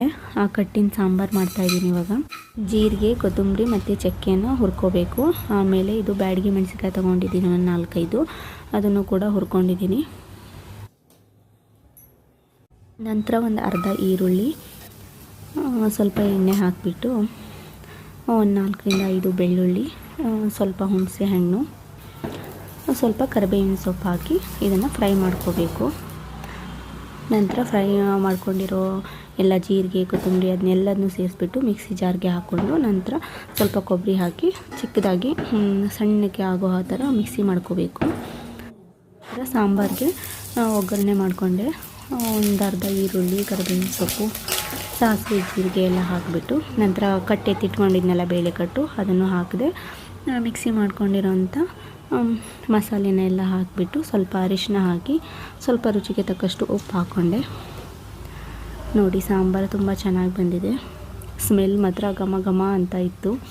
ಆ ಕಟ್ಟಿನ ಸಾಂಬಾರು ಮಾಡ್ತಾಯಿದ್ದೀನಿ ಇವಾಗ. ಜೀರಿಗೆ, ಕೊತ್ತಂಬರಿ ಮತ್ತು ಚಕ್ಕೆಯನ್ನು ಹುರ್ಕೋಬೇಕು. ಆಮೇಲೆ ಇದು ಬ್ಯಾಡಗಿ ಮೆಣಸಿನ್ಕಾಯಿ ತೊಗೊಂಡಿದ್ದೀನಿ ನಾನು ನಾಲ್ಕೈದು. ಅದನ್ನು ಕೂಡ ಹುರ್ಕೊಂಡಿದ್ದೀನಿ. ನಂತರ ಒಂದು ಅರ್ಧ ಈರುಳ್ಳಿ ಸ್ವಲ್ಪ ಎಣ್ಣೆ ಹಾಕಿಬಿಟ್ಟು ಒಂದು ನಾಲ್ಕರಿಂದ ಐದು ಬೆಳ್ಳುಳ್ಳಿ ಸ್ವಲ್ಪ ಹುಣಸೆ ಹಣ್ಣು ಸ್ವಲ್ಪ ಕರಿಬೇವಿನ ಸೊಪ್ಪು ಹಾಕಿ ಇದನ್ನು ಫ್ರೈ ಮಾಡ್ಕೋಬೇಕು. ನಂತರ ಫ್ರೈ ಮಾಡ್ಕೊಂಡಿರೋ ಎಲ್ಲ ಜೀರಿಗೆ, ಕೊತ್ತಂಬರಿ ಅದನ್ನೆಲ್ಲದನ್ನೂ ಸೇರಿಸ್ಬಿಟ್ಟು ಮಿಕ್ಸಿ ಜಾರ್ಗೆ ಹಾಕ್ಕೊಂಡು ನಂತರ ಸ್ವಲ್ಪ ಕೊಬ್ಬರಿ ಹಾಕಿ ಚಿಕ್ಕದಾಗಿ ಸಣ್ಣಕ್ಕೆ ಆಗೋ ಆ ಥರ ಮಿಕ್ಸಿ ಮಾಡ್ಕೋಬೇಕು. ನಂತರ ಸಾಂಬಾರಿಗೆ ಒಗ್ಗರಣೆ ಮಾಡಿಕೊಂಡೆ. ಒಂದು ಅರ್ಧ ಈರುಳ್ಳಿ, ಕರಿಬೇವಿನ ಸೊಪ್ಪು, ಸಾಸಿವೆ ಜೀರಿಗೆ ಎಲ್ಲ ಹಾಕಿಬಿಟ್ಟು ನಂತರ ಕಟ್ಟೆ ತಿಟ್ಕೊಂಡಿದ್ನೆಲ್ಲ ಬೇಳೆ ಕಟ್ಟು, ಅದನ್ನು ಹಾಕಿದೆ ಮಿಕ್ಸಿ ಮಾಡ್ಕೊಂಡಿರೋಂಥ ಮಸಾಲೆನ ಎಲ್ಲ ಹಾಕಿಬಿಟ್ಟು ಸ್ವಲ್ಪ ಅರಿಶಿನ ಹಾಕಿ ಸ್ವಲ್ಪ ರುಚಿಗೆ ತಕ್ಕಷ್ಟು ಉಪ್ಪು ಹಾಕ್ಕೊಂಡೆ. ನೋಡಿ, ಸಾಂಬಾರು ತುಂಬ ಚೆನ್ನಾಗಿ ಬಂದಿದೆ. ಸ್ಮೆಲ್ ಮಾತ್ರ ಘಮ ಘಮ ಅಂತ ಇತ್ತು.